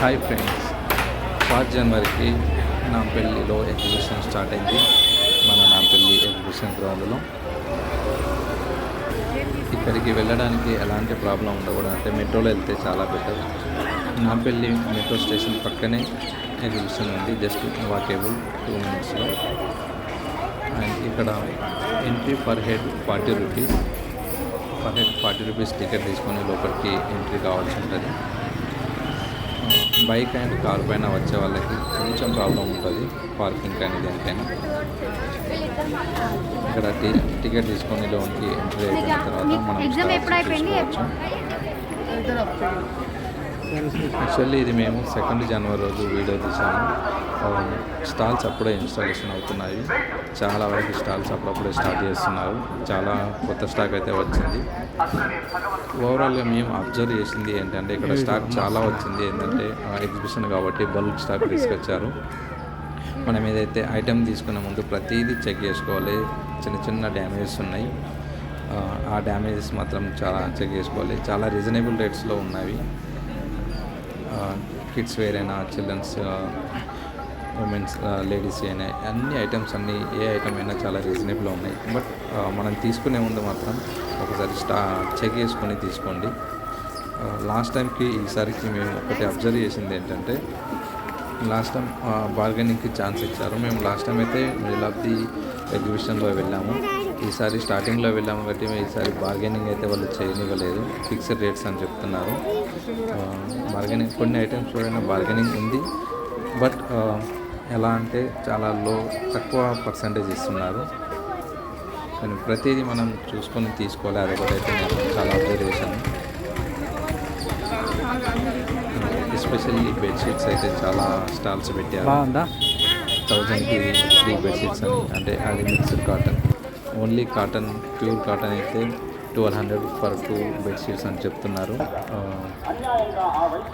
Hi friends far జనవరికి నా పెళ్ళిలో exhibition start అయింది. మన నాంపల్లి ఎగ్జిబిషన్ గ్రౌండ్లో. ఇక్కడికి వెళ్ళడానికి ఎలాంటి ప్రాబ్లం ఉండకూడదు. అంటే మెట్రోలో వెళ్తే చాలా బెటర్. పెళ్ళి మెట్రో స్టేషన్ పక్కనే ఎగ్జిబిషన్ ఉంది. జస్ట్ వాకేబుల్ టూ మినిట్స్లో. అండ్ ఇక్కడ entry per head forty rupees. Per head forty rupees ticket తీసుకొని లోపలికి ఎంట్రీ కావాల్సి ఉంటుంది. బైక్ అండ్ కార్ పైన వచ్చే వాళ్ళకి కొంచెం ప్రాబ్లం ఉంటుంది పార్కింగ్ కానీ దేనికైనా. ఇక్కడ టికెట్ తీసుకొని లోన్కి ఎంట్రీ అయిపోయిన తర్వాత మనం ఎగ్జామ్ ఎప్పుడు అయిపోయింది? యాక్చువల్లీ ఇది మేము సెకండ్ జనవరి రోజు వీడియో తీసాము స్టాల్స్ అప్పుడే ఇన్స్టాలేషన్ అవుతున్నాయి. చాలా వరకు స్టాల్స్ అప్పుడప్పుడే స్టార్ట్ చేస్తున్నారు. చాలా కొత్త స్టాక్ అయితే వచ్చింది. ఓవరాల్గా మేము అబ్జర్వ్ చేసింది ఏంటంటే ఇక్కడ స్టాక్ చాలా వచ్చింది. ఏంటంటే ఎగ్జిబిషన్ కాబట్టి బల్క్ స్టాక్ తీసుకొచ్చారు. మనం ఏదైతే ఐటెం తీసుకునే ముందు ప్రతిదీ చెక్ చేసుకోవాలి. చిన్న చిన్న డ్యామేజెస్ ఉన్నాయి. ఆ, ఆ డ్యామేజెస్ మాత్రం చాలా చెక్ చేసుకోవాలి. చాలా రీజనబుల్ రేట్స్లో ఉన్నవి. కిడ్స్ వేర్ అయినా చిల్డ్రన్స్ ఉమెన్స్ లేడీస్ అయినా అన్ని ఐటమ్స్ అన్నీ ఏ ఐటమ్ అయినా చాలా రీజనబుల్ ఉన్నాయి. బట్ మనం తీసుకునే ముందు మాత్రం ఒకసారి స్టా చెక్ చేసుకొని తీసుకోండి. లాస్ట్ టైంకి ఈసారికి మేము ఒకటి అబ్జర్వ్ చేసింది ఏంటంటే లాస్ట్ టైం బార్గెనింగ్కి ఛాన్స్ ఇచ్చారు. మేము లాస్ట్ టైం అయితే మిడిల్ ఆఫ్ ది ఎగ్జిబిషన్లో వెళ్ళాము. ఈసారి స్టార్టింగ్లో వెళ్ళాము కాబట్టి మేము ఈసారి బార్గెనింగ్ అయితే వాళ్ళు చేయనివ్వలేదు ఫిక్స్డ్ రేట్స్ అని చెప్తున్నారు. బార్గెనింగ్ కొన్ని ఐటమ్స్ చూడండి బార్గెనింగ్ ఉంది. బట్ ఎలా అంటే చాలా లో తక్కువ పర్సంటేజ్ ఇస్తున్నారు. కానీ ప్రతిదీ మనం చూసుకొని తీసుకోవాలి. అదొకటైతే నేను చాలా అబ్జర్వ్ చేశాను ఎస్పెషల్లీ బెడ్షీట్స్ అయితే చాలా స్టాల్స్ పెట్టారు. థౌజండ్కి త్రీ బెడ్షీట్స్ అని అంటే అది mixed cotton only cotton pure cotton అయితే twelve hundred for two bedsheets అని చెప్తున్నారు.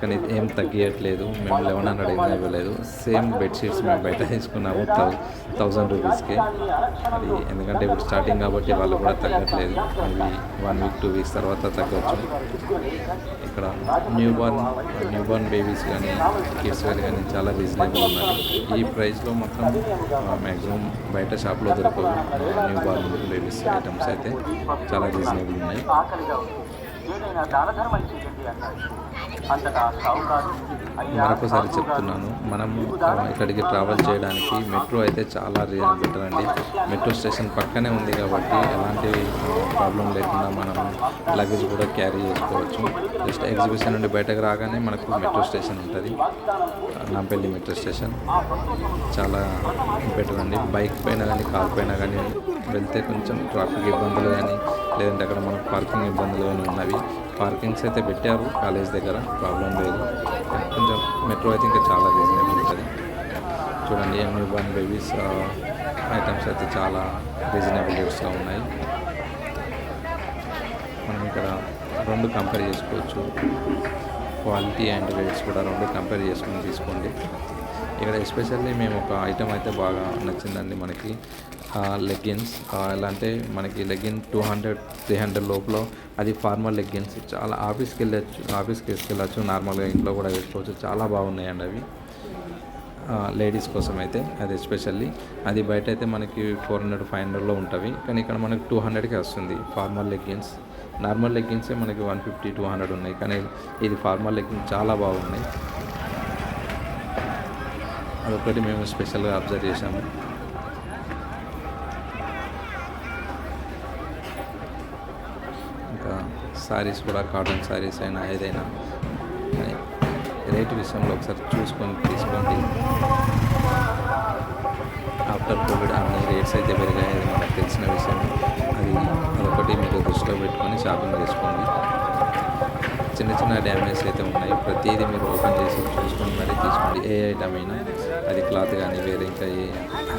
కానీ ఏం తగ్గియట్లేదు. మేము లెవెన్ హండ్రెడ్ ఏం ఇవ్వలేదు సేమ్ బెడ్షీట్స్ మేము బయట తీసుకున్నాము థౌ థౌజండ్ రూపీస్కే. అది ఎందుకంటే ఇప్పుడు స్టార్టింగ్ కాబట్టి వాళ్ళు కూడా తగ్గట్లేదు. Maybe one week two weeks తర్వాత తగ్గొచ్చు. ఇక్కడ new born new born babies కానీ కిడ్స్ వేర్ కానీ చాలా రీజనబుల్ ఉన్నాయి ఈ ప్రైస్లో మొత్తం మ్యాక్సిమం బయట షాప్లో దొరకవు న్యూ బార్న్ బేబీస్ ఐటమ్స్ అయితే. చాలా రీజనబుల్ ఉన్నాయి. సావుకారు అయ్యా మరొకసారి చెప్తున్నాను. మనం ఇక్కడికి ట్రావెల్ చేయడానికి మెట్రో అయితే చాలా బెటర్ అండి మెట్రో స్టేషన్ పక్కనే ఉంది కాబట్టి ఎలాంటి ప్రాబ్లం లేకుండా మనం లగేజ్ కూడా క్యారీ చేసుకోవచ్చు. జస్ట్ ఎగ్జిబిషన్ నుండి బయటకు రాగానే మనకు మెట్రో స్టేషన్ ఉంటుంది. నాంపల్లి మెట్రో స్టేషన్ చాలా బెటర్ అండి. బైక్ పైన కానీ కార్ పైన కానీ వెళ్తే కొంచెం ట్రాఫిక్ ఇబ్బందులు కానీ లేదంటే అక్కడ మనకు పార్కింగ్ ఇబ్బందులు కానీ ఉన్నవి. పార్కింగ్స్ అయితే పెట్టారు కాలేజ్ దగ్గర ప్రాబ్లం లేదు. కొంచెం మెట్రో అయితే ఇంకా చాలా రీజనబుల్ ఉంటుంది. చూడండి న్యూ బార్న్ బేబీస్ ఐటమ్స్ అయితే చాలా రీజనబుల్ రేట్స్లో ఉన్నాయి. మనం ఇక్కడ రెండు కంపేర్ చేసుకోవచ్చు. క్వాలిటీ అండ్ రేట్స్ కూడా రెండు కంపేర్ చేసుకుని తీసుకోండి. ఇక్కడ ఎస్పెషల్లీ మేము ఒక ఐటమ్ అయితే బాగా నచ్చిందండి మనకి. లెగ్గిన్స్ ఎలా అంటే మనకి legging two hundred three hundred లోపల అది ఫార్మల్ లెగ్గిన్స్. చాలా ఆఫీస్కి వెళ్ళచ్చు ఆఫీస్కి వేసుకెళ్ళచ్చు నార్మల్గా ఇంట్లో కూడా వేసుకోవచ్చు. చాలా బాగున్నాయండి అవి. లేడీస్ కోసం అయితే అది ఎస్పెషల్లీ. అది బయట అయితే మనకి ఫోర్ హండ్రెడ్ ఫైవ్ హండ్రెడ్లో ఉంటుంది కానీ ఇక్కడ మనకి టూ హండ్రెడ్కి వస్తుంది ఫార్మల్ లెగ్గిన్స్. నార్మల్ లెగ్గిన్సే మనకి వన్ ఫిఫ్టీ టూ హండ్రెడ్ ఉన్నాయి. కానీ ఇది ఫార్మల్ లెగ్గిన్స్ చాలా బాగున్నాయి. అదొకటి మేము స్పెషల్గా అబ్జర్వ్ చేసాము ఇంకా శారీస్ కూడా కాటన్ శారీస్ అయినా ఏదైనా రేటు విషయంలో ఒకసారి చూసుకొని తీసుకోండి. ఆఫ్టర్ కోవిడ్ అన్ని రేట్స్ అయితే పెరిగాయి. అది మనకు తెలిసిన విషయం. అది అదొకటి మీరు దృష్టిలో పెట్టుకొని షాపింగ్ చేసుకోండి. చిన్న చిన్న డ్యామేజ్ అయితే ఉన్నాయి. ప్రతిదీ మీరు ఓపెన్ చేసి చూసుకొని మరీ తీసుకోండి. ఏ ఐటమ్ అయినా అది క్లాత్ కానీ వేరే ఇంకా a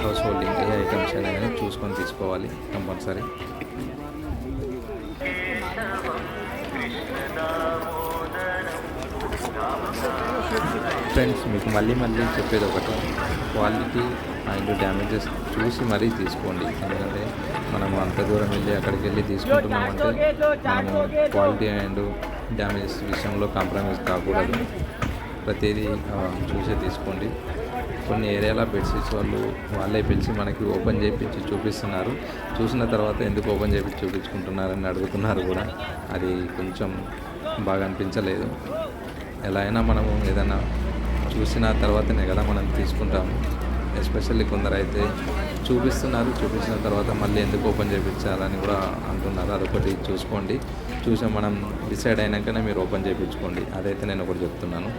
house holding a items అయినా కానీ చూసుకొని తీసుకోవాలి కంపల్సరీ. ఫ్రెండ్స్ మీకు మళ్ళీ మళ్ళీ చెప్పేది ఒకటి. క్వాలిటీ అండ్ డ్యామేజెస్ చూసి మరీ తీసుకోండి. ఎందుకంటే మనం అంత దూరం వెళ్ళి అక్కడికి వెళ్ళి తీసుకుంటున్నామంటే మనము క్వాలిటీ అండ్ డ్యామేజెస్ విషయంలో కాంప్రమైజ్ కాకూడదు. ప్రతిదీ చూసే తీసుకోండి. కొన్ని ఏరియాలో బెడ్షీట్స్ వాళ్ళు వాళ్ళే పిలిచి మనకి ఓపెన్ చేయించి చూపిస్తున్నారు. చూసిన తర్వాత ఎందుకు ఓపెన్ చేయించి చూపించుకుంటున్నారని అడుగుతున్నారు కూడా. అది కొంచెం బాగా అనిపించలేదు. ఎలా అయినా మనము ఏదైనా చూసిన తర్వాతనే కదా మనం తీసుకుంటాము. ఎస్పెషల్లీ కొందరు అయితే చూపిస్తున్నారు చూపించిన తర్వాత మళ్ళీ ఎందుకు ఓపెన్ చేయించాలని కూడా అంటున్నారు. అదొకటి చూసుకోండి. చూసి మనం డిసైడ్ అయినాకనే మీరు ఓపెన్ చేయించుకోండి అదైతే నేను ఒకటి చెప్తున్నాను.